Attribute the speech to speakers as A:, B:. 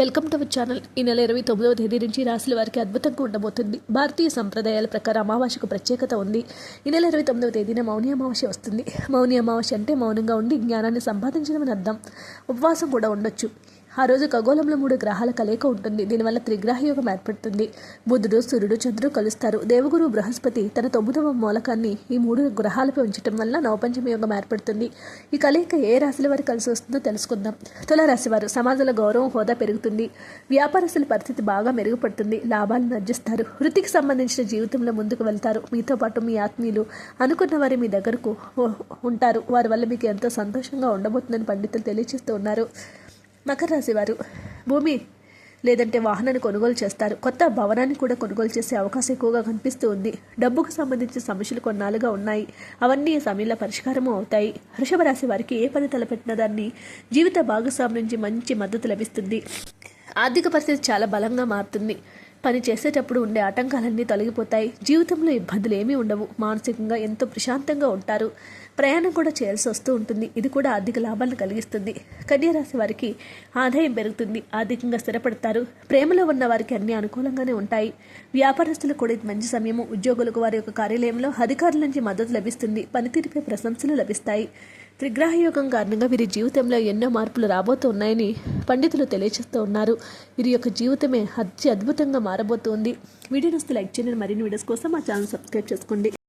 A: Welcome to our channel. ఈ నెల ఇరవై తొమ్మిదవ తేదీ నుంచి రాశుల వారికి అద్భుతంగా ఉండబోతుంది భారతీయ సంప్రదాయాల ప్రకారం అమావాస్యకు ప్రత్యేకత ఉంది. ఈ నెల ఇరవై తొమ్మిదవ తేదీన మౌని అమావాస్య వస్తుంది. మౌని అమావాస్య అంటే మౌనంగా ఉండి జ్ఞానాన్ని సంపాదించడం అని అర్థం. ఉపవాసం కూడా ఉండొచ్చు. ఆ రోజు ఖగోళంలో మూడు గ్రహాల కలయిక ఉంటుంది. దీనివల్ల త్రిగ్రహ యోగం ఏర్పడుతుంది. బుధుడు సూర్యుడు చంద్రుడు కలుస్తారు. దేవగురు బృహస్పతి తన తొమ్మిదవ మూలకాన్ని ఈ మూడు గ్రహాలపై ఉంచడం వల్ల నవపంచమ యోగం ఏర్పడుతుంది. ఈ కలయిక ఏ రాశుల వారు కలిసి వస్తుందో తెలుసుకుందాం. తులారాశి వారు సమాజంలో గౌరవం హోదా పెరుగుతుంది. వ్యాపారస్తుల పరిస్థితి బాగా మెరుగుపడుతుంది. లాభాలను అర్జిస్తారు వృత్తికి సంబంధించిన జీవితంలో ముందుకు వెళ్తారు. మీతో పాటు మీ ఆత్మీయులు అనుకున్న వారి మీ దగ్గరకు ఉంటారు. వారి వల్ల మీకు ఎంతో సంతోషంగా ఉండబోతుందని పండితులు తెలియజేస్తూ ఉన్నారు. మకర రాశి వారు భూమి లేదంటే వాహనాన్ని కొనుగోలు చేస్తారు. కొత్త భవనాన్ని కూడా కొనుగోలు చేసే అవకాశం ఎక్కువగా కనిపిస్తూ ఉంది. డబ్బుకు సంబంధించిన సమస్యలు కొన్నాళ్ళుగా ఉన్నాయి. అవన్నీ సమయంలో పరిష్కారము అవుతాయి. వృషభ రాశి వారికి ఏ పని తలపెట్టిన దాన్ని జీవిత భాగస్వామి నుంచి మంచి మద్దతు లభిస్తుంది. ఆర్థిక పరిస్థితి చాలా బలంగా మారుతుంది. పని చేసేటప్పుడు ఉండే ఆటంకాలన్నీ తొలగిపోతాయి. జీవితంలో ఇబ్బందులు ఏమీ ఉండవు. మానసికంగా ఎంతో ప్రశాంతంగా ఉంటారు. ప్రయాణం కూడా చేయాల్సి వస్తూ ఉంటుంది. ఇది కూడా ఆర్థిక లాభాలను కలిగిస్తుంది. కన్యారాశి వారికి ఆదాయం పెరుగుతుంది. ఆర్థికంగా స్థిరపడతారు. ప్రేమలో ఉన్న వారికి అన్ని అనుకూలంగానే ఉంటాయి. వ్యాపారస్తులకు కూడా ఇది మంచి సమయము. ఉద్యోగులకు వారి యొక్క కార్యాలయంలో అధికారుల నుంచి మద్దతు లభిస్తుంది. పనితీరుపై ప్రశంసలు లభిస్తాయి. త్రిగ్రహ యోగం కారణంగా వీరి జీవితంలో ఎన్నో మార్పులు రాబోతున్నాయని పండితులు తెలియజేస్తూ ఉన్నారు. వీరి యొక్క జీవితమే అతి అద్భుతంగా మారబోతోంది. వీడియో నస్తే లైక్ చేయండి. మరిన్ని వీడియోస్ కోసం మా ఛానల్ సబ్స్క్రైబ్ చేసుకోండి.